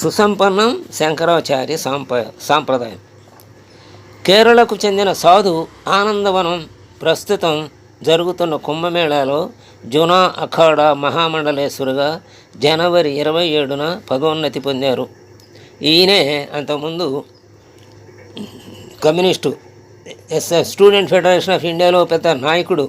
సుసంపన్నం శంకరాచార్య సాంప సాంప్రదాయం. కేరళకు చెందిన సాధు ఆనందవనం ప్రస్తుతం జరుగుతున్న కుంభమేళాలో జునా అఖాడా మహామండలేశ్వరుగా జనవరి ఇరవై ఏడున పదోన్నతి పొందారు. ఈయనే అంతకుముందు communist S student federation of ఇండియాలో పెద్ద నాయకుడు.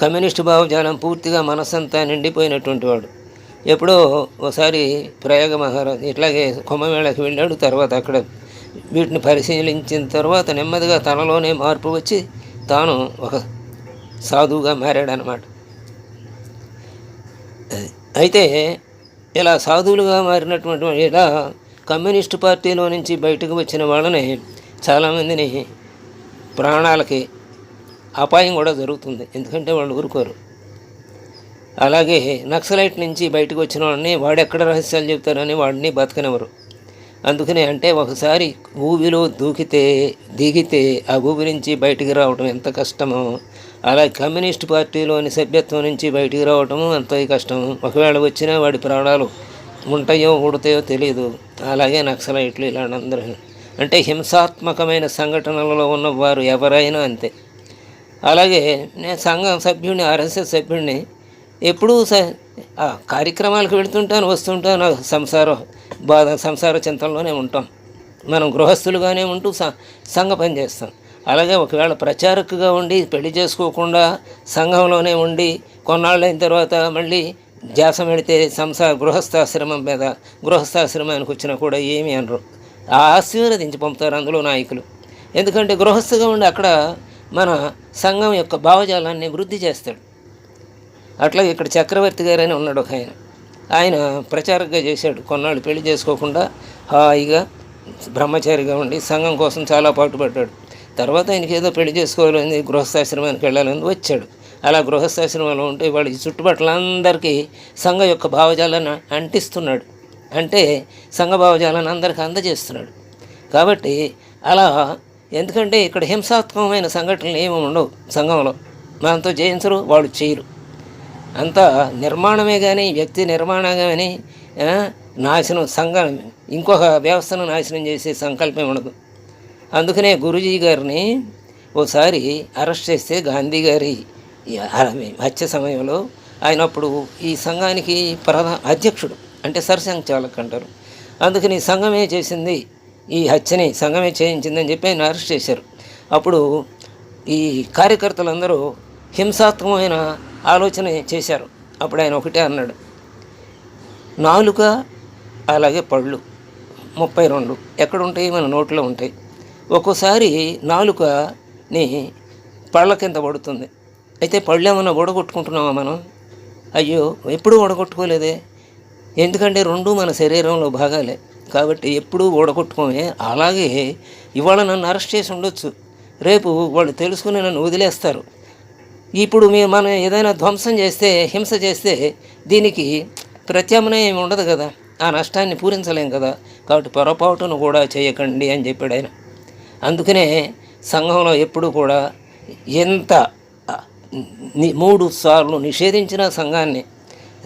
కమ్యూనిస్టు భావజాలం పూర్తిగా మనసంతా నిండిపోయినటువంటి వాడు. ఎప్పుడో ఒకసారి ప్రయాగ మహారాజ్ ఇట్లాగే కుంభమేళకి వెళ్ళాడు తర్వాత అక్కడ వీటిని పరిశీలించిన తర్వాత నెమ్మదిగా తనలోనే మార్పు వచ్చి తాను ఒక సాధువుగా మారాడనమాట అయితే ఇలా సాధువులుగా మారినటువంటి ఇలా కమ్యూనిస్టు పార్టీలో నుంచి బయటకు వచ్చిన వాళ్ళని చాలామందిని ప్రాణాలకి అపాయం కూడా జరుగుతుంది. ఎందుకంటే వాళ్ళు ఊరుకోరు. అలాగే నక్సలైట్ నుంచి బయటకు వచ్చిన వాడిని వాడు ఎక్కడ రహస్యాలు చెప్తారని వాడిని బతకనివ్వరు. అందుకనే అంటే ఒకసారి ఊబిలో దూకితే దిగితే ఆ ఊబి నుంచి బయటికి రావడం ఎంత కష్టమో అలా కమ్యూనిస్ట్ పార్టీలోని సభ్యత్వం నుంచి బయటికి రావటము అంత కష్టం. ఒకవేళ వచ్చినా వాడి ప్రాణాలు ఉంటాయో ఉడతాయో తెలియదు అలాగే నక్సలైట్లు ఇలాంటి అంటే హింసాత్మకమైన సంఘటనలలో ఉన్న వారు ఎవరైనా అంతే. అలాగే నేను సంఘం సభ్యుడిని ఆర్ఎస్ఎస్ సభ్యుడిని ఎప్పుడూ స ఆ కార్యక్రమాలకు వెళ్తుంటాను వస్తుంటాను. సంసార బాధ సంసార చింతనలోనే ఉంటాం. మనం గృహస్థులుగానే ఉంటూ సంఘ పని చేస్తాం. అలాగే ఒకవేళ ప్రచారకుగా ఉండి పెళ్ళి చేసుకోకుండా సంఘంలోనే ఉండి కొన్నాళ్ళైన తర్వాత మళ్ళీ ధ్యాస పెడితే సంసార గృహస్థాశ్రమం మీద గృహస్థాశ్రమానికి వచ్చినా కూడా ఏమీ అనరు. ఆశీర్వదించి పంపుతారు అందులో నాయకులు. ఎందుకంటే గృహస్థుగా ఉండి అక్కడ మన సంఘం యొక్క భావజాలాన్ని వృద్ధి చేస్తాడు. అట్లా ఇక్కడ చక్రవర్తి గారని ఉన్నాడు ఒక ఆయన. ఆయన ప్రచారంగా చేశాడు. కొన్నాళ్ళు పెళ్ళి చేసుకోకుండా హాయిగా బ్రహ్మచారిగా ఉండి సంఘం కోసం చాలా పాటుపడ్డాడు. తర్వాత ఆయనకి ఏదో పెళ్ళి చేసుకోవాలని గృహస్థాశ్రమానికి వెళ్ళాలని వచ్చాడు. అలా గృహస్థాశ్రమంలో ఉంటే వాడి చుట్టుపక్కలందరికీ సంఘ యొక్క భావజాలను అంటిస్తున్నాడు. అంటే సంఘ భావజాలను అందరికీ అందజేస్తున్నాడు. కాబట్టి అలా ఎందుకంటే ఇక్కడ హింసాత్మకమైన సంఘటనలు ఏమి ఉండవు సంఘంలో. మనతో జయించరు వాళ్ళు చేయరు. అంతా నిర్మాణమే కానీ వ్యక్తి నిర్మాణం కానీ నాశనం సంఘం ఇంకొక వ్యవస్థను నాశనం చేసే సంకల్పం ఉండదు. అందుకనే గురుజీ గారిని ఓసారి అరెస్ట్ చేస్తే గాంధీ గారి హత్య సమయంలో ఆయన అప్పుడు ఈ సంఘానికి ప్రధా అధ్యక్షుడు అంటే సర్సంఘచాలక్ అంటారు. అందుకని సంఘమే చేసింది ఈ హత్యని సంఘమే చేయించిందని చెప్పి ఆయన అరెస్ట్ చేశారు. అప్పుడు ఈ కార్యకర్తలందరూ హింసాత్మకమైన ఆలోచన చేశారు. అప్పుడు ఆయన ఒకటే అన్నాడు నాలుక అలాగే పళ్ళు ముప్పై రెండు ఎక్కడ ఉంటాయి మన నోట్లో ఉంటాయి. ఒక్కోసారి నాలుకని పళ్ళ కింద పడుతుంది. అయితే పళ్ళు ఏమైనా ఓడగొట్టుకుంటున్నామా మనం? అయ్యో ఎప్పుడూ ఓడగొట్టుకోలేదే ఎందుకంటే రెండు మన శరీరంలో భాగాలే. కాబట్టి ఎప్పుడూ ఓడగొట్టుకోమే అలాగే ఇవాళ నన్ను అరెస్ట్ చేసి ఉండొచ్చు. రేపు వాళ్ళు తెలుసుకుని నన్ను వదిలేస్తారు. ఇప్పుడు మీరు మనం ఏదైనా ధ్వంసం చేస్తే హింస చేస్తే దీనికి ప్రత్యామ్నాయం ఏమి ఉండదు కదా. ఆ నష్టాన్ని పూరించలేం కదా. కాబట్టి పొరపాటును కూడా చేయకండి అని చెప్పాడు ఆయన. అందుకనే సంఘంలో ఎప్పుడు కూడా ఎంత ని- మూడు సార్లు నిషేధించిన సంఘాన్ని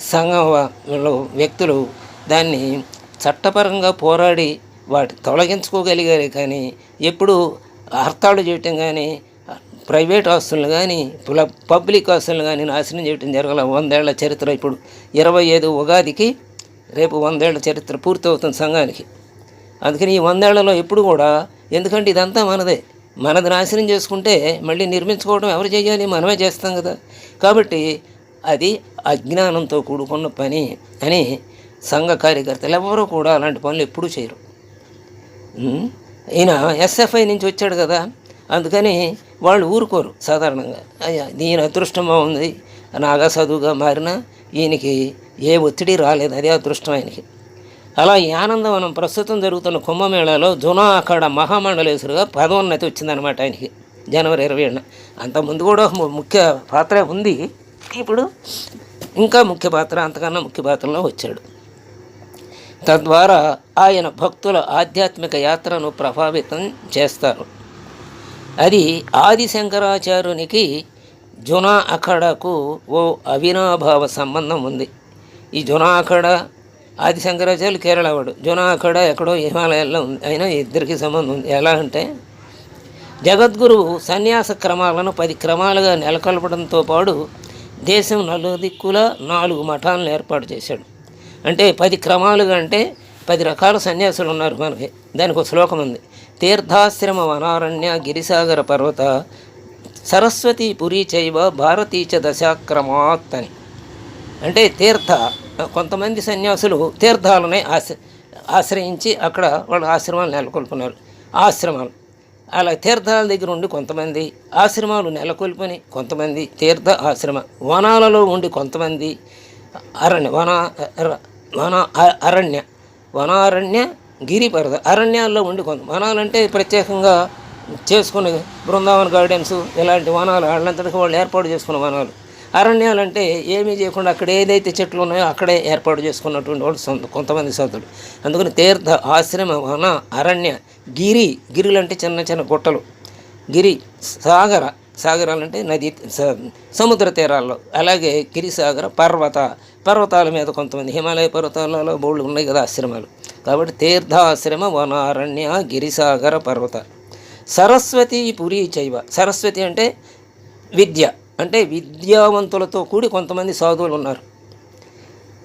సంఘంలో వ్యక్తులు దాన్ని చట్టపరంగా పోరాడి వాటి తొలగించుకోగలిగారే కానీ ఎప్పుడు అర్థాలు చేయటం కానీ ప్రైవేట్ ఆస్తులను కానీ పుల- పబ్లిక్ ఆస్తులను కానీ నాశనం చేయటం జరగల వందేళ్ళ చరిత్ర ఇప్పుడు. ఇరవై ఐదు ఉగాదికి రేపు వందేళ్ళ చరిత్ర పూర్తవుతుంది సంఘానికి. అందుకని ఈ వందేళ్ళలో ఎప్పుడు కూడా ఎందుకంటే ఇదంతా మనదే. మనది నాశనం చేసుకుంటే మళ్ళీ నిర్మించుకోవడం ఎవరు చేయాలి? మనమే చేస్తాం కదా. కాబట్టి అది అజ్ఞానంతో కూడుకున్న పని అని సంఘ కార్యకర్తలు ఎవరూ కూడా అలాంటి పనులు ఎప్పుడూ చేయరు. ఈయన ఎస్ఎఫ్ఐ నుంచి వచ్చాడు కదా. అందుకని వాళ్ళు ఊరుకోరు సాధారణంగా. అయ్యా దీని అదృష్టం బాగుంది. నాగా చదువుగా మారినా ఈయనకి ఏ ఒత్తిడి రాలేదు. అదే అదృష్టం ఆయనకి. అలా ఈ ఆనందవనం ప్రస్తుతం జరుగుతున్న కుంభమేళాలో జునా అక్కడ మహామండలేశ్వరుగా పదోన్నతి వచ్చిందనమాట ఆయనకి జనవరి ఇరవై ఏడున. అంతకుముందు కూడా ముఖ్య పాత్ర ఉంది. ఇప్పుడు ఇంకా ముఖ్య పాత్ర అంతకన్నా ముఖ్య పాత్రలో వచ్చాడు. తద్వారా ఆయన భక్తుల ఆధ్యాత్మిక యాత్రను ప్రభావితం చేస్తారు. అది ఆది శంకరాచార్యునికి జునా అఖడకు ఓ అవినాభావ సంబంధం ఉంది. ఈ జునా అఖడ ఆది శంకరాచార్యులు కేరళ వాడు. అఖడ ఎక్కడో హిమాలయాల్లో ఉంది. అయినా ఇద్దరికి సంబంధం ఉంది. ఎలా అంటే జగద్గురువు సన్యాస క్రమాలను పది క్రమాలుగా నెలకొల్పడంతో పాటు దేశం నలుదిక్కుల నాలుగు మఠాలను ఏర్పాటు చేశాడు. అంటే పది క్రమాలుగా అంటే పది రకాల సన్యాసులు ఉన్నారు మనకి. దానికి ఒక శ్లోకం ఉంది. తీర్థాశ్రమ వనారణ్య గిరిసాగర పర్వత సరస్వతి పురి చైవ భారతీచ దశాక్రమాత్ అని అంటే తీర్థ కొంతమంది సన్యాసులు తీర్థాలనే ఆశ్ర ఆశ్రయించి అక్కడ వాళ్ళ ఆశ్రమాలు నెలకొల్పున్నారు ఆశ్రమాలు. అలా తీర్థాల దగ్గర ఉండి కొంతమంది ఆశ్రమాలు నెలకొల్పని కొంతమంది తీర్థ ఆశ్రమ. వనాలలో ఉండి కొంతమంది అరణ్య వన వన అ- అరణ్య వనారణ్య గిరిపర్వత అరణ్యాల్లో ఉండి కొంత వనాలంటే ప్రత్యేకంగా చేసుకునే బృందావన గార్డెన్స్ ఇలాంటి వనాలు వాళ్ళంతటికి వాళ్ళు ఏర్పాటు చేసుకున్న వనాలు. అరణ్యాలంటే ఏమీ చేయకుండా అక్కడ ఏదైతే చెట్లు ఉన్నాయో అక్కడే ఏర్పాటు చేసుకున్నటువంటి వాళ్ళు సొంత కొంతమంది సొంతలు. అందుకని తీర్థ ఆశ్రమ వన అరణ్య గిరి గిరులు అంటే చిన్న చిన్న గుట్టలు. గిరి సాగర సాగరాలంటే నది స- సముద్ర తీరాల్లో. అలాగే గిరిసాగర పర్వత పర్వతాల మీద కొంతమంది హిమాలయ పర్వతాలలో బోళ్ళు ఉన్నాయి కదా ఆశ్రమాలు. కాబట్టి తీర్థాశ్రమ వనారణ్య గిరిసాగర పర్వత. సరస్వతి పురి చైవ. సరస్వతి అంటే విద్య. అంటే విద్యావంతులతో కూడి కొంతమంది సాధువులు ఉన్నారు.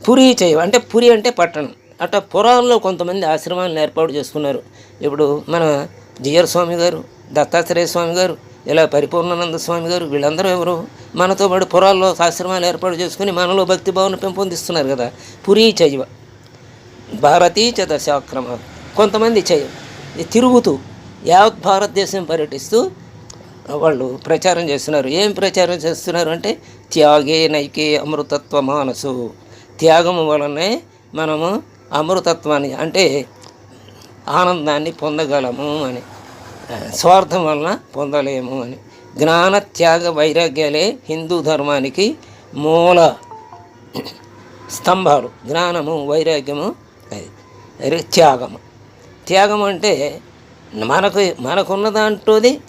పురి చైవ. అంటే పురి అంటే పట్టణం. అట్లా పురాల్లో కొంతమంది ఆశ్రమాలను ఏర్పాటు చేసుకున్నారు. ఇప్పుడు మన జియర్ స్వామి గారు దత్తాత్రేయ స్వామి గారు ఇలా పరిపూర్ణానంద స్వామి గారు వీళ్ళందరూ ఎవరు? మనతో పాటు పురాల్లో ఆశ్రమాలు ఏర్పాటు చేసుకుని మనలో భక్తి భావన పెంపొందిస్తున్నారు కదా. పురి చైవ. భారతీయ దశాక్రమ కొంతమంది చేయ తిరుగుతూ యావత్ భారతదేశం పర్యటిస్తూ వాళ్ళు ప్రచారం చేస్తున్నారు. ఏం ప్రచారం చేస్తున్నారు అంటే త్యాగే నైకే అమృతత్వ మానసు. త్యాగం వలనే మనము అమృతత్వాన్ని అంటే ఆనందాన్ని పొందగలము అని స్వార్థం వలన పొందలేము అని. జ్ఞాన త్యాగ వైరాగ్యాలే హిందూ ధర్మానికి మూల స్తంభాలు. జ్ఞానము వైరాగ్యము త్యాగం. త్యాగం అంటే మనకు మనకున్న దాంట్లోది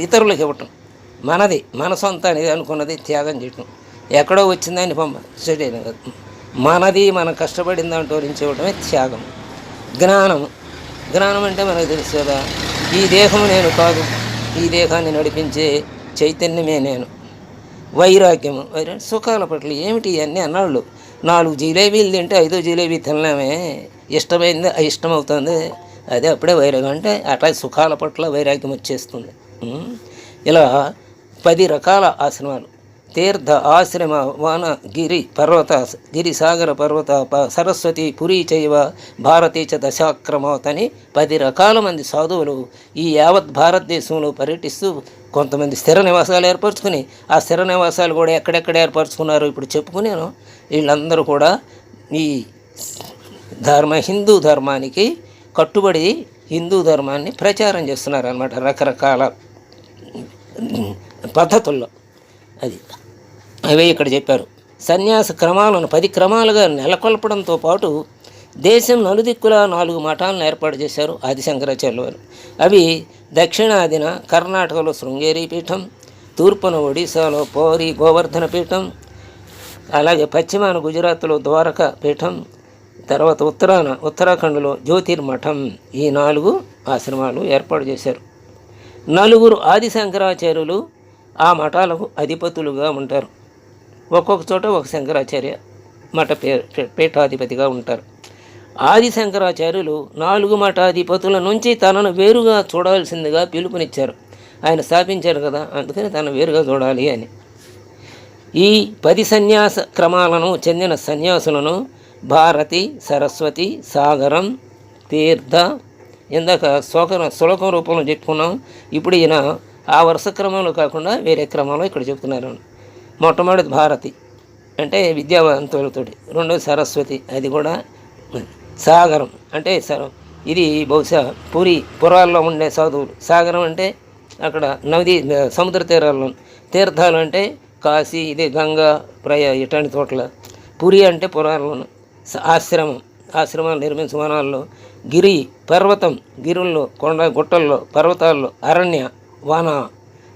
ఇతరులకు ఇవ్వటం. మనది మన సొంత అనేది అనుకున్నది త్యాగం చేయటం. ఎక్కడో వచ్చిందని పంప చేయడం కాదు. మనది మనం కష్టపడిన దాంట్లో నుంచి ఇవ్వటమే త్యాగం. జ్ఞానం. జ్ఞానం అంటే మనకు తెలుసు కదా ఈ దేహము నేను కాదు. ఈ దేహాన్ని నడిపించే చైతన్యమే నేను. వైరాగ్యము వైరాగ్యం సుఖాల పట్ల ఏమిటి ఇవన్నీ అన్నాళ్ళు. నాలుగు జిలేబీలు తింటే ఐదో జిలేబీ తినలేమే. ఇష్టమైంది ఇష్టమవుతుంది. అదే అప్పుడే వైరాగ్యం అంటే అట్లా సుఖాల పట్ల వైరాగ్యం వచ్చేస్తుంది. ఇలా పది రకాల ఆశ్రమాలు. తీర్థ ఆశ్రమ వన గిరి పర్వత గిరిసాగర పర్వత ప- సరస్వతి పురి చైవ భారతీ చ దశాక్రమవత్ పది రకాల మంది సాధువులు ఈ యావత్ భారతదేశంలో పర్యటిస్తూ కొంతమంది స్థిర నివాసాలు ఏర్పరచుకుని ఆ స్థిర నివాసాలు కూడా ఎక్కడెక్కడ ఏర్పరచుకున్నారు ఇప్పుడు చెప్పుకునేను. వీళ్ళందరూ కూడా ఈ ధర్మ హిందూ ధర్మానికి కట్టుబడి హిందూ ధర్మాన్ని ప్రచారం చేస్తున్నారు అనమాట రకరకాల పద్ధతుల్లో. అది అవే ఇక్కడ చెప్పారు. సన్యాస క్రమాలను పది క్రమాలుగా నెలకొల్పడంతో పాటు దేశం నలుదిక్కుల నాలుగు మఠాలను ఏర్పాటు చేశారు ఆదిశంకరాచార్యులు. వారు అవి దక్షిణాదిన కర్ణాటకలో శృంగేరి పీఠం తూర్పున ఒడిశాలో పౌరి గోవర్ధన పీఠం అలాగే పశ్చిమాన గుజరాత్లో ద్వారక పీఠం తర్వాత ఉత్తరాన ఉత్తరాఖండ్లో జ్యోతిర్మఠం ఈ నాలుగు ఆశ్రమాలు ఏర్పాటు చేశారు. నలుగురు ఆది శంకరాచార్యులు ఆ మఠాలకు అధిపతులుగా ఉంటారు. ఒక్కొక్క చోట ఒక శంకరాచార్య మఠ పే పీఠాధిపతిగా ఉంటారు. ఆది శంకరాచార్యులు నాలుగు మఠాధిపతుల నుంచి తనను వేరుగా చూడాల్సిందిగా పిలుపునిచ్చారు. ఆయన స్థాపించారు కదా అందుకని తను వేరుగా చూడాలి అని. ఈ పది సన్యాస క్రమాలను చెందిన సన్యాసులను భారతి సరస్వతి సాగరం తీర్థ ఇందాక శ్లోక శ్లోకం రూపంలో చెప్పుకున్నాం. ఇప్పుడు ఈయన ఆ వరుస క్రమంలో కాకుండా వేరే క్రమంలో ఇక్కడ చెప్తున్నారు. మొట్టమొదటి భారతి అంటే విద్యావంతులతోటి రెండోది సరస్వతి అది కూడా సాగరం. అంటే సర ఇది బహుశా పూరి పురాల్లో ఉండే సాధువులు. సాగరం అంటే అక్కడ నది సముద్ర తీరాల్లో తీర్థాలు అంటే కాశీ ఇది గంగా ప్రయ ఇటువంటి చోట్ల పురి అంటే పురాణంలో ఆశ్రమం ఆశ్రమాలు నిర్మించిన వనాల్లో గిరి పర్వతం గిరుల్లో కొండ గుట్టల్లో పర్వతాల్లో అరణ్య వన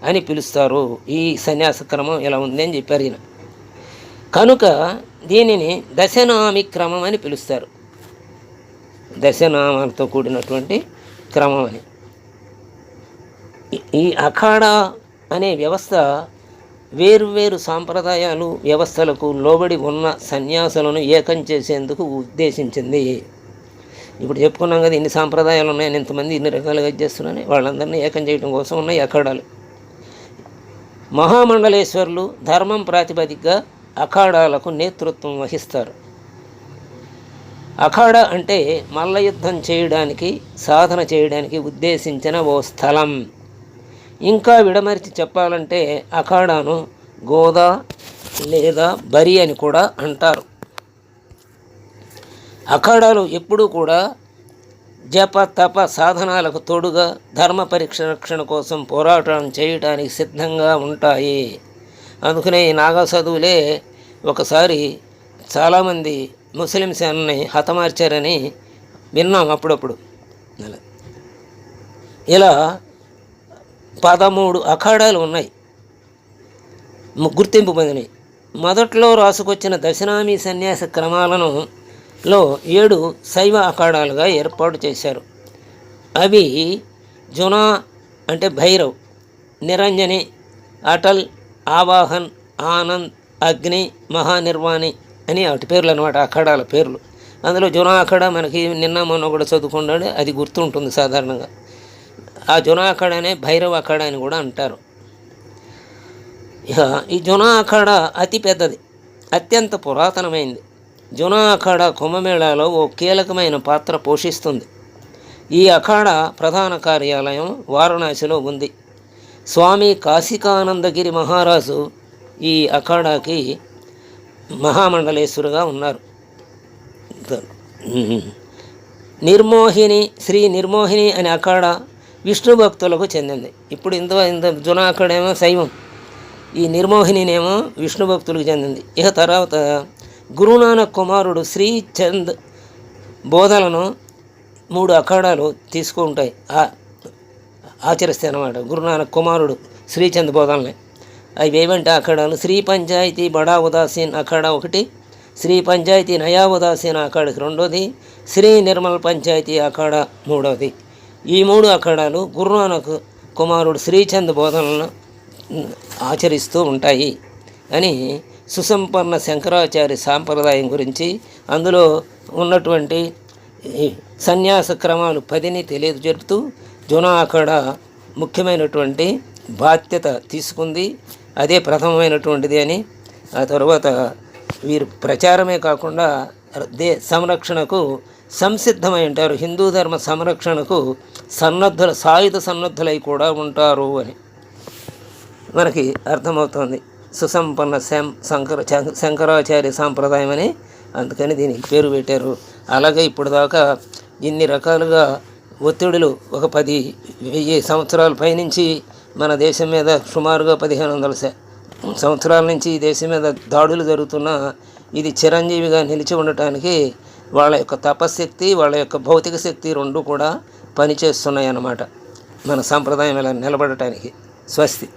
అని పిలుస్తారు. ఈ సన్యాస క్రమం ఇలా ఉంది అని చెప్పారు ఈయన. కనుక దీనిని దశనామి క్రమం అని పిలుస్తారు. దశనామాలతో కూడినటువంటి క్రమం అని. ఈ- అఖాడా అనే వ్యవస్థ వేరువేరు సాంప్రదాయాలు వ్యవస్థలకు లోబడి ఉన్న సన్యాసులను ఏకం చేసేందుకు ఉద్దేశించింది. ఇప్పుడు చెప్పుకున్నాం కదా ఇన్ని సాంప్రదాయాలు ఉన్నాయని ఇంతమంది ఇన్ని రకాలుగా చేస్తున్నారని వాళ్ళందరినీ ఏకం చేయడం కోసం ఉన్నాయి అఖాడాలు. మహామండలేశ్వరులు ధర్మం ప్రాతిపదికగా అఖాడాలకు నేతృత్వం వహిస్తారు. అఖాడ అంటే మల్లయుద్ధం చేయడానికి సాధన చేయడానికి ఉద్దేశించిన ఓ స్థలం. ఇంకా విడమరిచి చెప్పాలంటే అఖాడాను గోదా లేదా బరి అని కూడా అంటారు. అఖాడాలు ఎప్పుడూ కూడా జప తప సాధనాలకు తోడుగా ధర్మ పరిరక్షణ కోసం పోరాటం చేయటానికి సిద్ధంగా ఉంటాయి. అందుకనే ఈ నాగా చదువులే ఒకసారి చాలామంది ముస్లిం సేనని హతమార్చారని విన్నాం అప్పుడప్పుడు. ఇలా. పదమూడు అఖాడాలు ఉన్నాయి. గుర్తింపు పొందినాయి మొదట్లో రాసుకొచ్చిన దశనామీ సన్యాస క్రమాలను లో ఏడు శైవ అఖాడాలుగా ఏర్పాటు చేశారు. అవి జునా అంటే భైరవ్ నిరంజని అటల్ ఆవాహన్ ఆనంద్ అగ్ని మహానిర్వాణి అని వాటి పేర్లు అనమాట అఖాడాల పేర్లు. అందులో జునా అఖాడ మనకి నిన్న మొన్న కూడా చదువుకున్నాడు అది గుర్తుంటుంది సాధారణంగా. ఆ జునా అఖాడనే భైరవ అఖాడ అని కూడా అంటారు. ఇక ఈ జునా అఖాడ అతి పెద్దది అత్యంత పురాతనమైంది. జునా అఖాడ కుంభమేళాలో ఓ కీలకమైన పాత్ర పోషిస్తుంది. ఈ అఖాడ ప్రధాన కార్యాలయం వారణాసిలో ఉంది. స్వామి కాశికానందగిరి మహారాజు ఈ అఖాడాకి మహామండలేశ్వరుగా ఉన్నారు. నిర్మోహిని శ్రీ నిర్మోహిని అనే అఖాడ విష్ణు భక్తులకు చెందింది. ఇప్పుడు ఇంత ఇంత జునా అఖాడేమో శైవం. ఈ నిర్మోహినినేమో విష్ణు భక్తులకు చెందింది. ఇక తర్వాత గురునానక్ కుమారుడు శ్రీచంద్ బోధలను మూడు అఖాడాలు తీసుకుంటాయి ఆ- ఆచరిస్తాయి అన్నమాట. గురునానక్ కుమారుడు శ్రీచంద్ బోధనలే. అవి ఏమంటే అఖాడాలు? శ్రీ పంచాయతీ బడా ఉదాసీన్ అఖాడా ఒకటి శ్రీ పంచాయతీ నయా ఉదాసీన్ అఖాడకి రెండోది శ్రీ నిర్మల్ పంచాయతీ అఖాడ మూడవది ఈ మూడు అఖాడాలు గురునానక్ కుమారుడు శ్రీచంద్ బోధనలను ఆచరిస్తూ ఉంటాయి అని సుసంపన్న శంకరాచార్య సాంప్రదాయం గురించి అందులో ఉన్నటువంటి సన్యాస క్రమాలు పదిని తెలియజెపుతూ జునా అక్కడ ముఖ్యమైనటువంటి బాధ్యత తీసుకుంది. అదే ప్రథమమైనటువంటిది అని ఆ తర్వాత వీరు ప్రచారమే కాకుండా దే సంరక్షణకు సంసిద్ధమై ఉంటారు. హిందూ ధర్మ సంరక్షణకు సన్నద్ధుల సాయుధ సన్నద్ధులై కూడా ఉంటారు అని మనకి అర్థమవుతుంది. సుసంపన్న శం శంకర శం- శంకరాచార్య సాంప్రదాయం అని అందుకని దీనికి పేరు పెట్టారు. అలాగే ఇప్పుడు దాకా ఇన్ని రకాలుగా ఒత్తిడులు ఒక పది వెయ్యి సంవత్సరాల పైనుంచి మన దేశం మీద సుమారుగా పదిహేను వందల సంవత్సరాల నుంచి ఈ దేశం మీద దాడులు జరుగుతున్నా ఇది చిరంజీవిగా నిలిచి ఉండటానికి వాళ్ళ యొక్క తపశక్తి వాళ్ళ యొక్క భౌతిక శక్తి రెండు కూడా పనిచేస్తున్నాయి అన్నమాట మన సాంప్రదాయం ఇలా నిలబడటానికి. స్వస్తి.